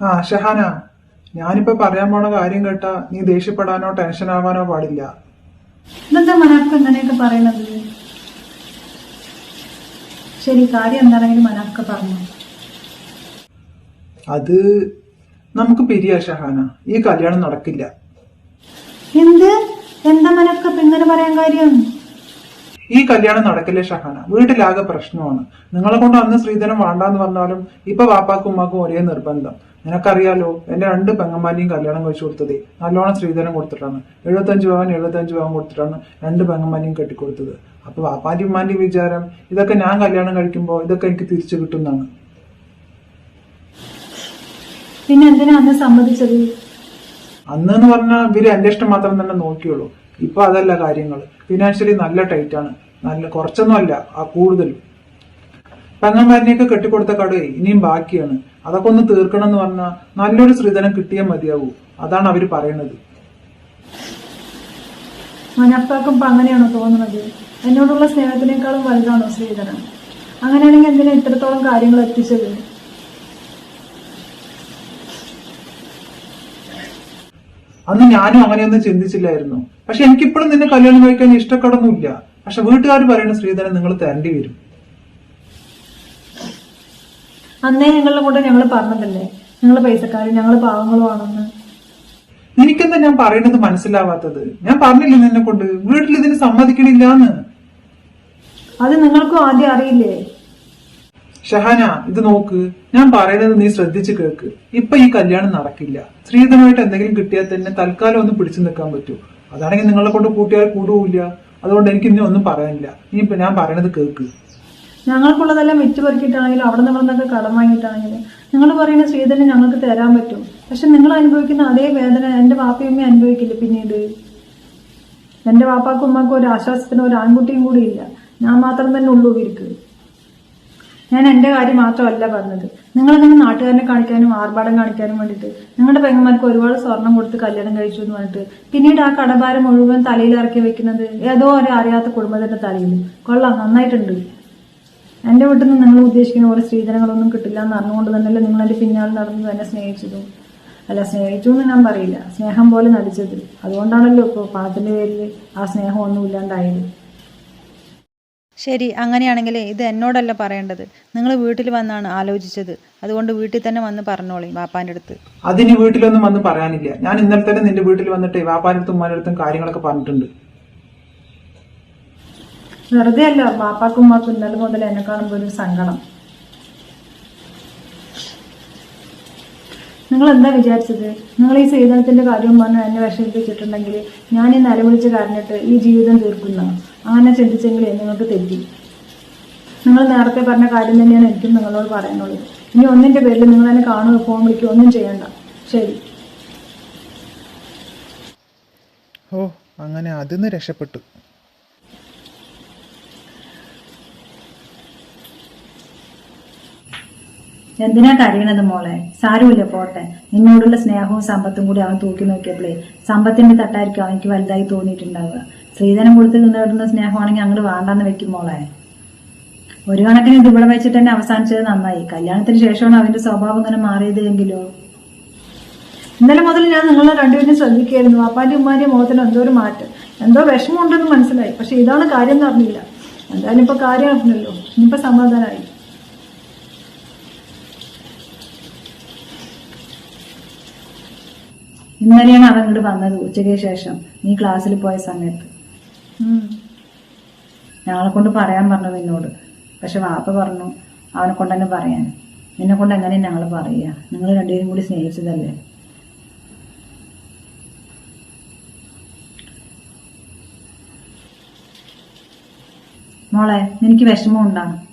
ആ ഷഹാന ഞാനിപ്പോ പറയാൻ പോണ കാര്യം കേട്ടാ നീ ദേഷ്യപ്പെടാനോ ടെൻഷൻ ആവാനോ പാടില്ല. ഇതെന്താ മനാഫ്ക്ക് ഇങ്ങനെയൊക്കെ പറയണത് ശരി കാര്യം എന്താണെങ്കിലും മനാഫ്ക്ക് പറഞ്ഞു. അത് നമുക്ക് പിരിയാ ഷഹാന. ഈ കല്യാണം നടക്കില്ല. എന്ത്? എന്താ മനാഫ്ക്ക് ഇപ്പൊ ഇങ്ങനെ പറയാൻ കാര്യം? ഈ കല്യാണം നടക്കില്ല ഷഹാന. വീട്ടിലാകെ പ്രശ്നമാണ്. നിങ്ങളെ കൊണ്ട് അന്ന് സ്ത്രീധനം വേണ്ടാന്ന് പറഞ്ഞാലും ഇപ്പൊ വാപ്പാക്കും ഉമ്മാക്കും ഒരേ നിർബന്ധം. നിനക്കറിയാലോ എന്റെ രണ്ട് പെങ്ങന്മാരെയും കല്യാണം കഴിച്ചു കൊടുത്തത്. നല്ലോണം സ്ത്രീധനം കൊടുത്തിട്ടാണ്. എഴുപത്തഞ്ച് പവൻ എഴുപത്തഞ്ച് പവൻ കൊടുത്തിട്ടാണ് രണ്ട് പെങ്ങന്മാരെയും കെട്ടിക്കൊടുത്തത്. അപ്പൊ വാപ്പാന്റെ ഉമ്മാന്റെ വിചാരം ഇതൊക്കെ ഞാൻ കല്യാണം കഴിക്കുമ്പോ ഇതൊക്കെ എനിക്ക് തിരിച്ചു കിട്ടുന്നതാണ്. പിന്നെ എന്തിനാ അന്ന് സമ്മതിച്ചത്? അന്ന് എന്ന് പറഞ്ഞാൽ ഇവർ എന്റെ ഇഷ്ടം മാത്രം തന്നെ നോക്കിയുള്ളൂ. ഇപ്പൊ അതല്ല കാര്യങ്ങൾ ഫിനാൻഷ്യലി നല്ല ടൈറ്റ് ആണ്. നല്ല കുറച്ചൊന്നും അല്ല ആ കൂടുതലും. പെങ്ങന്മാരിനെയൊക്കെ കെട്ടിക്കൊടുത്ത കടയെ ഇനിയും ബാക്കിയാണ്. അതൊക്കെ ഒന്ന് തീർക്കണം എന്ന് പറഞ്ഞാൽ നല്ലൊരു ശ്രീധനം കിട്ടിയാൽ മതിയാവൂ. അതാണ് അവർ പറയണത്. മനപ്പാക്കും ഇപ്പൊ അങ്ങനെയാണോ തോന്നുന്നത്? എന്നോടുള്ള സ്നേഹത്തിനേക്കാളും വലുതാണോ ശ്രീധരൻ അങ്ങനെയാണെങ്കിൽ എന്തിനാ ഇത്രത്തോളം കാര്യങ്ങൾ എത്തിച്ചത്? അന്ന് ഞാനും അങ്ങനെയൊന്നും ചിന്തിച്ചില്ലായിരുന്നു. പക്ഷെ എനിക്കിപ്പോഴും നിന്നെ കല്യാണം കഴിക്കാൻ ഇഷ്ടക്കടൊന്നുമില്ല. പക്ഷെ വീട്ടുകാർ പറയുന്ന ശ്രീധരൻ നിങ്ങൾ തരേണ്ടി വരും. അന്നേ നിങ്ങളുടെ കൂടെ ഞങ്ങൾ പറഞ്ഞതല്ലേ? ഞങ്ങൾ പൈസക്കാർ ഞങ്ങൾ പാവങ്ങളുമാണെന്ന് നിനക്കെന്താ ഞാൻ പറയുന്നത് മനസ്സിലാവാത്തത്? ഞാൻ പറഞ്ഞില്ല നിന്നെ കൊണ്ട്? വീട്ടിൽ ഇതിന് സമ്മതിക്കണില്ല അത് നിങ്ങൾക്കും ആദ്യം അറിയില്ലേ? ഷഹാന ഇത് നോക്ക്. ഞാൻ പറയുന്നത് നീ ശ്രദ്ധിച്ചു കേൾക്ക് ഇപ്പൊ ഈ കല്യാണം നടക്കില്ല. സ്ത്രീധനമായിട്ട് എന്തെങ്കിലും കിട്ടിയാൽ തന്നെ തൽക്കാലം ഒന്ന് പിടിച്ചു നിൽക്കാൻ പറ്റൂ. അതാണെങ്കിൽ നിങ്ങളെ കൊണ്ട് കൂട്ടിയാൽ കൂടുവില്ല അതുകൊണ്ട് എനിക്ക് ഇനി ഒന്നും പറയാനില്ല. നീ ഇപ്പൊ ഞാൻ പറയണത് കേൾക്ക് ഞങ്ങൾക്കുള്ളതെല്ലാം വിറ്റ് പെറുക്കിയിട്ടാണെങ്കിലും അവിടെ നിന്നൊക്കെ കടം വാങ്ങിയിട്ടാണെങ്കിലും നിങ്ങൾ പറയുന്ന സ്ത്രീധനം ഞങ്ങൾക്ക് തരാൻ പറ്റും. പക്ഷെ നിങ്ങൾ അനുഭവിക്കുന്ന അതേ വേദന എന്റെ വാപ്പയമ്മയും അനുഭവിക്കില്ല പിന്നീട്? എന്റെ വാപ്പാക്കും ഉമ്മക്കും ഒരു ആശ്വാസത്തിന് ഒരു ആൺകുട്ടിയും കൂടി ഇല്ല. ഞാൻ മാത്രം തന്നെ ഉള്ളൂ ഇവർക്ക്. ഞാൻ എന്റെ കാര്യം മാത്രമല്ല പറഞ്ഞത്. നിങ്ങൾ നിങ്ങൾ നാട്ടുകാരനെ കാണിക്കാനും ആർഭാടം കാണിക്കാനും വേണ്ടിയിട്ട് നിങ്ങളുടെ പെങ്ങന്മാർക്ക് ഒരുപാട് സ്വർണം കൊടുത്ത് കല്യാണം കഴിച്ചു എന്ന് പറഞ്ഞിട്ട് പിന്നീട് ആ കടഭാരം മുഴുവൻ തലയിൽ ഇറക്കി വെക്കുന്നത് ഏതോ ഒരു അറിയാത്ത കുടുംബത്തിന്റെ തലയിൽ. കൊള്ളാം നന്നായിട്ടുണ്ട്. എന്റെ വീട്ടിൽ നിന്ന് നിങ്ങൾ ഉദ്ദേശിക്കുന്ന പോലെ സ്ത്രീധനങ്ങളൊന്നും കിട്ടില്ല എന്ന് അറിഞ്ഞുകൊണ്ട് തന്നെയല്ലേ നിങ്ങൾ എന്റെ പിന്നാലെ നടന്നു തന്നെ സ്നേഹിച്ചതും? അല്ല സ്നേഹിച്ചു എന്ന് ഞാൻ പറയില്ല. സ്നേഹം പോലെ നടിച്ചത്. അതുകൊണ്ടാണല്ലോ ഇപ്പോൾ പാത്തിന്റെ പേരിൽ ആ സ്നേഹം ഒന്നും ഇല്ലാണ്ടായത്. ശരി അങ്ങനെയാണെങ്കിൽ ഇത് എന്നോടല്ല പറയേണ്ടത്. നിങ്ങൾ വീട്ടിൽ വന്നാണ് ആലോചിച്ചത്. അതുകൊണ്ട് വീട്ടിൽ തന്നെ വന്ന് പറഞ്ഞോളി വാപ്പാന്റെ അടുത്ത്. അതിന് വീട്ടിലൊന്നും വന്ന് പറയാനില്ല. ഞാൻ ഇന്നലെ തന്നെ നിന്റെ വീട്ടിൽ വന്നിട്ട് വാപ്പാനടുത്തും ഉമ്മാനടുത്തും കാര്യങ്ങളൊക്കെ പറഞ്ഞിട്ടുണ്ട്. വെറുതെ അല്ല ബാപ്പാക്കും ഉമ്മാക്കും ഇന്നലെ മുതൽ എന്നെ കാണുമ്പോൾ ഒരു സങ്കടം. നിങ്ങൾ എന്താ വിചാരിച്ചത്? നിങ്ങൾ ഈ സീതനത്തിന്റെ കാര്യം പറഞ്ഞ് എന്നെ വിഷമിപ്പിച്ചിട്ടുണ്ടെങ്കിൽ ഞാൻ ഈ നിലവിളിച്ച് കരഞ്ഞിട്ട് ഈ ജീവിതം തീർക്കുന്ന? അങ്ങനെ ചിന്തിച്ചെങ്കിൽ നിങ്ങൾക്ക് തെറ്റി. നിങ്ങൾ നേരത്തെ പറഞ്ഞ കാര്യം തന്നെയാണ് എനിക്കും നിങ്ങളോട് പറയാനുള്ളത്. ഇനി ഒന്നിന്റെ പേരിൽ നിങ്ങൾ എന്നെ കാണുക ഫോൺ വിളിക്കുക ഒന്നും ചെയ്യണ്ട. ശരി. ഓ അങ്ങനെ അതിന്ന് രക്ഷപ്പെട്ടു. എന്തിനാ കരയണത് മോളെ? സാരമില്ല പോട്ടെ. നിന്നോടുള്ള സ്നേഹവും സമ്പത്തും കൂടി അവൻ തൂക്കി നോക്കിയപ്പോഴേ സമ്പത്തിന്റെ തട്ടായിരിക്കും അവനിക്ക് വലുതായി തോന്നിയിട്ടുണ്ടാവുക. സ്ത്രീധനം കൊടുത്ത് നേടുന്ന സ്നേഹമാണെങ്കിൽ അങ്ങോട്ട് വേണ്ടാന്ന് വെക്കും മോളെ. ഒരു കണക്കിന് ഇത് ഇവിടെ വെച്ചിട്ട് തന്നെ അവസാനിച്ചത് നന്നായി. കല്യാണത്തിന് ശേഷമാണ് അവന്റെ സ്വഭാവം ഇങ്ങനെ മാറിയത് എങ്കിലോ? ഇന്നലെ മുതൽ ഞാൻ നിങ്ങളെ രണ്ടുപേരും ശ്രദ്ധിക്കുകയായിരുന്നു. അപ്പാന്റെ ഉമ്മാന്റെ മുഖത്തിന് എന്തോ ഒരു മാറ്റം. എന്തോ വിഷമമുണ്ടെന്ന് മനസ്സിലായി. പക്ഷെ ഇതാണ് കാര്യം എന്ന് അറിഞ്ഞില്ല. എന്തായാലും ഇപ്പൊ കാര്യം അറിഞ്ഞല്ലോ. ഇനിയിപ്പോ സമാധാനമായി. ഇന്നലെയാണ് അവൻ ഇങ്ങോട്ട് വന്നത് ഉച്ചയ്ക്ക് ശേഷം. നീ ക്ലാസ്സിൽ പോയ സമയത്ത്. ഞങ്ങളെ കൊണ്ട് പറയാൻ പറഞ്ഞു നിന്നോട്. പക്ഷെ വാപ്പ പറഞ്ഞു അവനെ കൊണ്ട് തന്നെ പറയാൻ. നിന്നെ കൊണ്ട് എങ്ങനെ ഞങ്ങൾ പറയുക? നിങ്ങൾ രണ്ടുപേരും കൂടി സ്നേഹിച്ചതല്ലേ? മോളെ നിനക്ക് വിഷമം ഉണ്ടാകും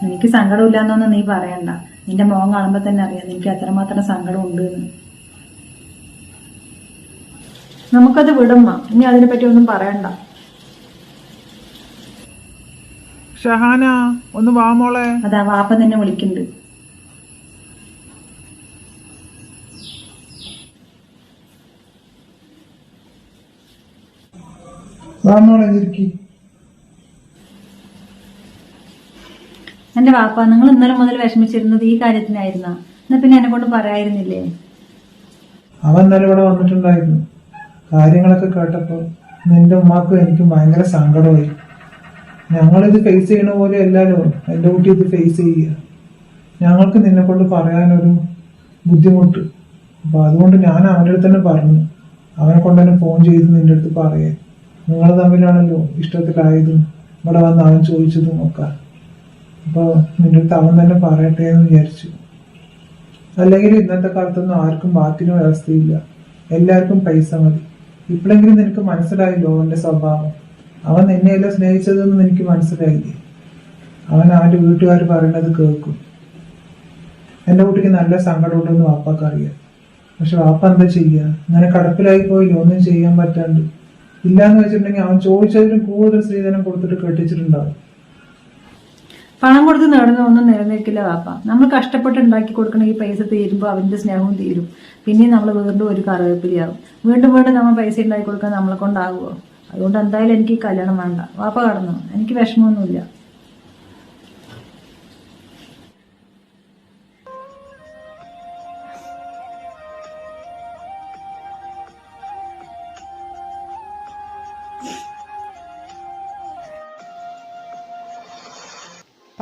എനിക്ക് സങ്കടമില്ല എന്നൊന്നും നീ പറയണ്ട. നിന്റെ മോൻ കാണുമ്പോ തന്നെ അറിയാം നിനക്ക് എത്രമാത്രം സങ്കടം ഉണ്ട് എന്ന്. നമുക്കത് വിടുമ്മ. ഇനി അതിനെപ്പറ്റി ഒന്നും പറയണ്ട. ഷഹാന ഒന്ന് വാ മോളെ. അതാ വാപ്പ നിന്നെ വിളിക്കുന്നുണ്ട്. വാ മോളെ ഇരിക്കി എന്റെ വാപ്പ നിങ്ങൾ ഇന്നലെ മുതൽ വിഷമിച്ചിരുന്നത് ഈ കാര്യത്തിനായിരുന്ന. എന്നാ പിന്നെ എന്നെ കൊണ്ട് പറയായിരുന്നില്ലേ? അവൻ ഇന്നലെ ഇവിടെ വന്നിട്ടുണ്ടായിരുന്നു. കാര്യങ്ങളൊക്കെ കേട്ടപ്പോൾ നിന്റെ ഉമ്മാക്കും എനിക്കും ഭയങ്കര സങ്കടമായി. ഞങ്ങളിത് ഫേസ് ചെയ്യണ പോലെ എല്ലാവരും എന്റെ കുട്ടി ഇത് ഫേസ് ചെയ്യുക. ഞങ്ങൾക്ക് നിന്നെ കൊണ്ട് പറയാനൊരു ബുദ്ധിമുട്ട്. അപ്പൊ അതുകൊണ്ട് ഞാൻ അവന്റെ അടുത്ത് തന്നെ പറഞ്ഞു. അവനെ കൊണ്ട് തന്നെ ഫോൺ ചെയ്ത് നിന്റെ അടുത്ത് പറയേ നിങ്ങൾ തമ്മിലാണല്ലോ ഇഷ്ടത്തിലായതും ഇവിടെ വന്ന് അവൻ ചോദിച്ചതും ഒക്കെ. അപ്പോൾ നിന്റെ അവൻ തന്നെ പറയട്ടെ എന്ന് വിചാരിച്ചു. അല്ലെങ്കിൽ ഇന്നത്തെ കാലത്തൊന്നും ആർക്കും ബാക്കിന് വ്യവസ്ഥയില്ല. എല്ലാവർക്കും പൈസ മതി. ഇപ്പോഴെങ്കിലും നിനക്ക് മനസ്സിലായില്ലോ അവന്റെ സ്വഭാവം. അവൻ എന്നെയല്ല സ്നേഹിച്ചതെന്ന് എനിക്ക് മനസ്സിലായില്ലേ? അവൻ അവന്റെ വീട്ടുകാർ പറയുന്നത് കേൾക്കും. എന്റെ കുട്ടിക്ക് നല്ല സങ്കടമുണ്ടെന്ന് വാപ്പാക്ക് അറിയാം. പക്ഷെ വാപ്പ എന്താ ചെയ്യുക ഇങ്ങനെ കടപ്പിലായി പോയില്ല ഒന്നും ചെയ്യാൻ പറ്റാണ്ട്. ഇല്ലാന്ന് വെച്ചിട്ടുണ്ടെങ്കിൽ അവൻ ചോദിച്ചതിലും കൂടുതൽ സ്ത്രീധനം കൊടുത്തിട്ട് കെട്ടിച്ചിട്ടുണ്ടാവും. പണം കൊടുത്ത് നേടുന്ന ഒന്നും നിലനിൽക്കില്ല വാപ്പ നമ്മൾ കഷ്ടപ്പെട്ട് ഉണ്ടാക്കി കൊടുക്കണ ഈ പൈസ തീരുമ്പോൾ അവന്റെ സ്നേഹവും തീരും. പിന്നെ നമ്മൾ വീണ്ടും ഒരു കറിവേപ്പിലാവും വീണ്ടും വീണ്ടും നമ്മൾ പൈസ ഉണ്ടാക്കി കൊടുക്കാൻ നമ്മളെ കൊണ്ടാകുമോ അതുകൊണ്ട് എന്തായാലും എനിക്ക് കല്യാണം വേണ്ട. വാപ്പ കടന്നു? എനിക്ക് വിഷമമൊന്നുമില്ല.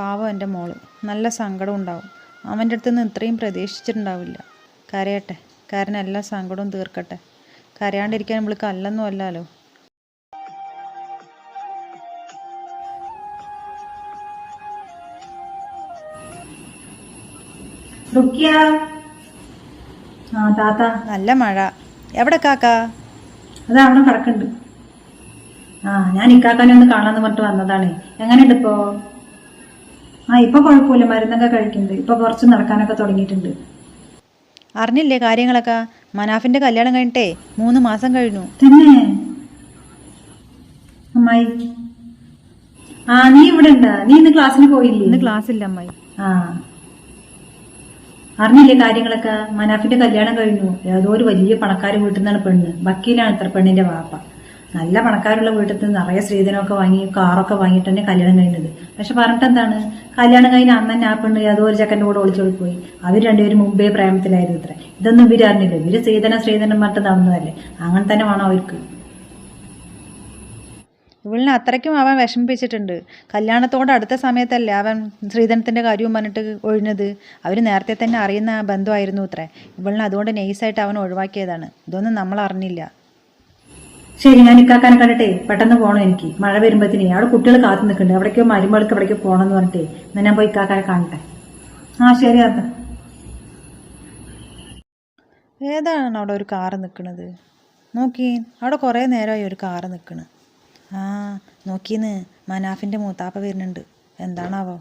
പാവം എന്റെ മോൾ. നല്ല സങ്കടം ഉണ്ടാവും. അവന്റെ അടുത്ത് നിന്ന് ഇത്രയും പ്രതീക്ഷിച്ചിട്ടുണ്ടാവില്ല. കരയട്ടെ. കാരണം എല്ലാ സങ്കടവും തീർക്കട്ടെ. കരയാണ്ടിരിക്കാൻ നമ്മൾക്ക് അല്ലെന്നും അല്ലല്ലോ. ആ താത്ത. നല്ല മഴ. എവിടെ കാക്ക? അത് അവിടെ കിടക്കുന്നുണ്ട്. ആ ഞാൻ ഇക്കാക്കാനെ ഒന്ന് കാണാന്ന് പറഞ്ഞിട്ട് വന്നതാണ്. എങ്ങനെയുണ്ട് ഇപ്പോ? ആ ഇപ്പൊ കുഴപ്പമില്ല. മരുന്നൊക്കെ കഴിക്കുന്നുണ്ട്. ഇപ്പൊ കുറച്ച് നടക്കാനൊക്കെ തുടങ്ങിയിട്ടുണ്ട്. അറിഞ്ഞില്ലേ കാര്യങ്ങളൊക്കെ? മനാഫിന്റെ കല്യാണം കഴിഞ്ഞിട്ടേ മൂന്ന് മാസം കഴിഞ്ഞു. തന്നെ? അമ്മായി. ആ നീ ഇവിടെ ഉണ്ടാ? നീ ഇന്ന് ക്ലാസ്സിന് പോയില്ലേ? ഇന്ന് ക്ലാസ് ഇല്ല അമ്മായി. ആ. അറിഞ്ഞില്ലേ കാര്യങ്ങളൊക്കെ? മനാഫിന്റെ കല്യാണം കഴിഞ്ഞു. ഏതോ ഒരു വലിയ പണക്കാർ വീട്ടിൽ നിന്നാണ് പെണ്ണ്. വക്കീലാണ് ഇത്ര പെണ്ണിന്റെ വാപ്പ. നല്ല പണക്കാരുള്ള വീട്ടിൽ നിന്ന് നിറയെ സ്ത്രീധനമൊക്കെ വാങ്ങി കാറൊക്കെ വാങ്ങിയിട്ട് തന്നെ കല്യാണം കഴിഞ്ഞത്. പക്ഷെ പറഞ്ഞിട്ട് എന്താണ് കല്യാണം കഴിഞ്ഞ അന്ന് ആപ്പുണ്ട് ഒരു ചെക്കന്റെ കൂടെ ഒളിച്ചോടി പോയി. അവർ രണ്ടുപേരും മുമ്പേ പ്രേമത്തിലായിരുന്നു ഇത്ര. ഇതൊന്നും ഇവർ അറിഞ്ഞില്ല. ഇവർ സ്ത്രീധനം സ്ത്രീധനം മറ്റു നടന്നതല്ലേ അങ്ങനെ തന്നെ വേണം അവർക്ക്. ഇവളിനെ അത്രയ്ക്കും അവൻ വിഷമിപ്പിച്ചിട്ടുണ്ട്. കല്യാണത്തോട് അടുത്ത സമയത്തല്ലേ അവൻ ശ്രീധനത്തിന്റെ കാര്യവും പറഞ്ഞിട്ട് ഒഴിഞ്ഞത്? അവർ നേരത്തെ തന്നെ അറിയുന്ന ബന്ധമായിരുന്നു ഇത്രേ. ഇവളിനെ അതുകൊണ്ട് നൈസായിട്ട് അവൻ ഒഴിവാക്കിയതാണ്. ഇതൊന്നും നമ്മൾ അറിഞ്ഞില്ല. ശരി ഞാൻ ഇക്കാക്കാനെ കണ്ടിട്ടേ പെട്ടെന്ന് പോകണം എനിക്ക്. മഴ വരുമ്പോഴത്തേനെ അവിടെ കുട്ടികൾ കാത്തു നിൽക്കുന്നുണ്ട് എവിടേക്കോ മരുമകൾക്ക് എവിടേക്കോ പോകണം എന്ന് പറഞ്ഞിട്ടേ. എന്നാ ഞാൻ പോയി ഇക്കാക്കാനെ കാണട്ടെ. ആ ശരി അത് ഏതാണ് അവിടെ ഒരു കാറ് നിൽക്കുന്നത് നോക്കി അവിടെ കുറേ നേരമായി ഒരു കാറ് നിൽക്കണ്. ആ നോക്കീന്ന് മനാഫിന്റെ മൂത്താപ്പ വരുന്നുണ്ട്. എന്താണാവോ?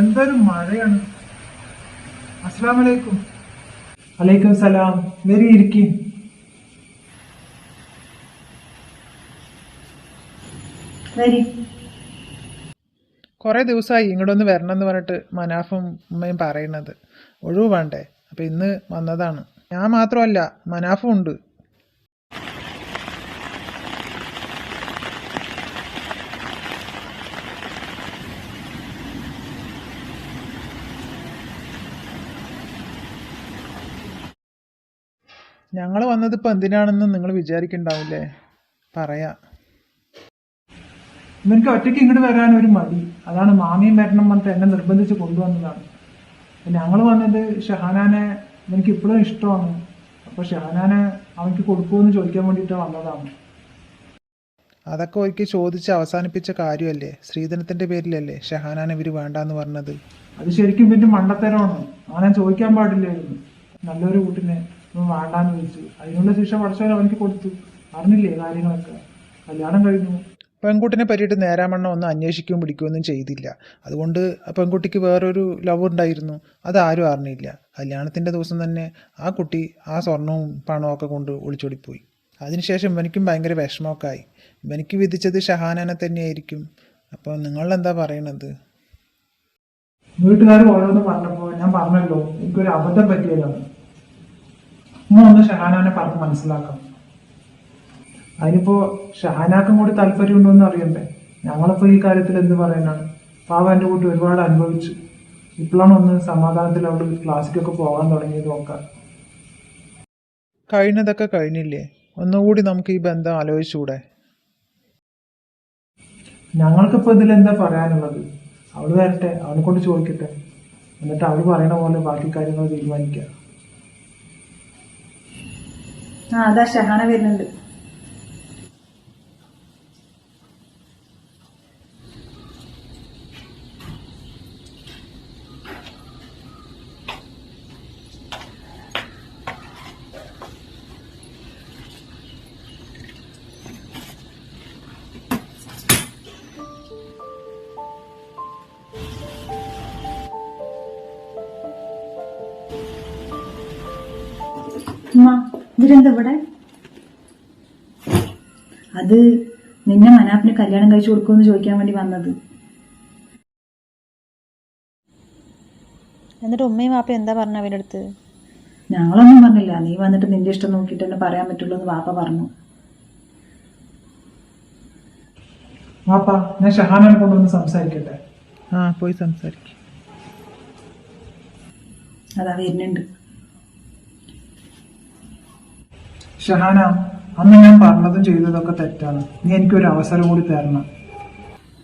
എന്തൊരു മഴയാണ്. അസ്സാം വലൈക്കും വലൈക്കും സലാം. വരി ഇരിക്കി. കുറേ ദിവസമായി ഇങ്ങോട്ടൊന്ന് വരണം എന്ന് പറഞ്ഞിട്ട് മനാഫും ഉമ്മയും പറയുന്നത്. ഒഴിവ് വേണ്ടേ? അപ്പം ഇന്ന് വന്നതാണ്. ഞാൻ മാത്രമല്ല മനാഫും ഉണ്ട്. ഞങ്ങൾ വന്നത് ഇപ്പൊ എന്തിനാണെന്ന് നിങ്ങൾ വിചാരിക്കണ്ടാവില്ലേ? പറയാ. ഇവർക്ക് ഒറ്റയ്ക്ക് ഇങ്ങോട്ട് വരാൻ ഒരു മടി. അതാണ് മാമിയും വരണം പറഞ്ഞിട്ട് എന്നെ നിർബന്ധിച്ച് കൊണ്ടുവന്നതാണ്. ഞങ്ങൾ വന്നത് ഷഹാനാനെ എനിക്ക് ഇപ്പോഴും ഇഷ്ടമാണ്. അപ്പോൾ ഷഹാനാനെ അവനക്ക് കൊടുക്കുമെന്ന് ചോദിക്കാൻ വേണ്ടിയിട്ട് വന്നതാണ്. അതൊക്കെ ഒരിക്കൽ ചോദിച്ച് അവസാനിപ്പിച്ച കാര്യമല്ലേ? ശ്രീധനത്തിന്റെ പേരിലല്ലേ ഷഹാനാൻ ഇവർ വേണ്ടാന്ന് പറഞ്ഞത്? അത് ശരിക്കും പിന്നെ മണ്ടത്തരമാണ്. അവനെ ചോദിക്കാൻ പാടില്ലായിരുന്നു. നല്ലൊരു കൂട്ടിനെ. ഇവൻ വേണ്ടാന്ന് ചോദിച്ചു അതിനുള്ള ശിക്ഷ പഠിച്ചവൻ അവനക്ക് കൊടുത്തു. അറിഞ്ഞില്ലേ കാര്യങ്ങളൊക്കെ? കല്യാണം കഴിഞ്ഞു. പെൺകുട്ടിനെ പറ്റിയിട്ട് നേരാമണ്ണം ഒന്നും അന്വേഷിക്കുകയും പിടിക്കുകയൊന്നും ചെയ്തില്ല. അതുകൊണ്ട് പെൺകുട്ടിക്ക് വേറൊരു ലവ് ഉണ്ടായിരുന്നു. അതാരും അറിഞ്ഞില്ല. കല്യാണത്തിന്റെ ദിവസം തന്നെ ആ കുട്ടി ആ സ്വർണവും പണവും ഒക്കെ കൊണ്ട് ഒളിച്ചോടിപ്പോയി. അതിനുശേഷം ഇവനിക്കും ഭയങ്കര വിഷമമൊക്കെ ആയി. ഇവനിക്ക് വിധിച്ചത് ഷഹാനനെ തന്നെയായിരിക്കും. അപ്പോൾ നിങ്ങളെന്താ പറയണത്? വീട്ടുകാർ ഓരോന്ന് പറഞ്ഞപ്പോൾ ഞാൻ പറഞ്ഞല്ലോ എനിക്കൊരു അബദ്ധം പറ്റിയതാണ്. ഇന്ന് ഒന്ന് ഷഹാനാനെ പറഞ്ഞ് മനസ്സിലാക്കാം. അതിനിപ്പോ ഷഹാനാക്കും കൂടി താല്പര്യം ഉണ്ടോന്ന് അറിയണ്ടേ? ഞങ്ങളിപ്പോ ഈ കാര്യത്തിൽ എന്ത് പറയാനാണ് പാവ എന്റെ കൂട്ടി ഒരുപാട് അനുഭവിച്ചു. ഇപ്പോഴാണ് ഒന്ന് സമാധാനത്തിൽ അവിടെ ക്ലാസ്സിലൊക്കെ പോകാൻ തുടങ്ങിയത് നോക്കാം കഴിഞ്ഞതൊക്കെ കഴിഞ്ഞില്ലേ? ഒന്നുകൂടി നമുക്ക് ഈ ബന്ധം ആലോചിച്ചുകൂടെ? ഞങ്ങൾക്കിപ്പോ ഇതിൽ എന്താ പറയാനുള്ളത്? അവൾ വരട്ടെ അവനെ കൊണ്ട് ചോദിക്കട്ടെ. എന്നിട്ട് അവൾ പറയണ പോലെ ബാക്കി കാര്യങ്ങൾ തീരുമാനിക്കാം. ആ അതാ ഷഹാന വരുന്നുണ്ട്. ഇതിലെന്താ ഇവിടെ അത് നിന്നെ മനാപ്പിന് കല്യാണം കഴിച്ചു കൊടുക്കുമെന്ന് ചോദിക്കാൻ വേണ്ടി വന്നത്. എന്നിട്ട് ഉമ്മയും വാപ്പ എന്താ പറഞ്ഞ അവന്റെ അടുത്ത്? ഞങ്ങളൊന്നും പറഞ്ഞില്ല. നീ വന്നിട്ട് നിന്റെ ഇഷ്ടം നോക്കിയിട്ട് തന്നെ പറയാൻ പറ്റുള്ളൂ എന്ന് വാപ്പ പറഞ്ഞു. വാപ്പ ഞാൻ ഷഹാനെ കൊണ്ടൊന്ന് സംസാരിക്കട്ടെ? ആ പോയി സംസാരിക്കും. അതാ വരുന്നുണ്ട്. ഷഹാന അന്ന് ഞാൻ പറഞ്ഞതും ചെയ്തതൊക്കെ തെറ്റാണ്. നീ എനിക്ക് ഒരു അവസരം കൂടി തരണം.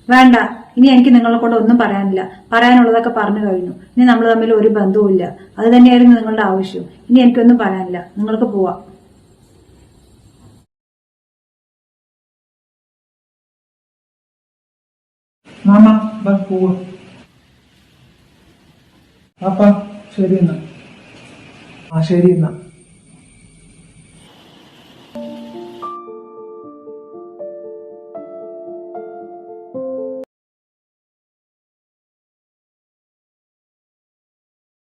വേണ്ട. ഇനി എനിക്ക് നിങ്ങളെ കൊണ്ട് ഒന്നും പറയാനില്ല. പറയാനുള്ളതൊക്കെ പറഞ്ഞു കഴിഞ്ഞു. ഇനി നമ്മൾ തമ്മിൽ ഒരു ബന്ധവുമില്ല. അത് തന്നെയായിരുന്നു നിങ്ങളുടെ ആവശ്യം. ഇനി എനിക്കൊന്നും പറയാനില്ല. നിങ്ങൾക്ക് പോവാം. മാമ ബാ പോവാ. പാപ്പ ശരി എന്നാ. ആ ശരി എന്നാ.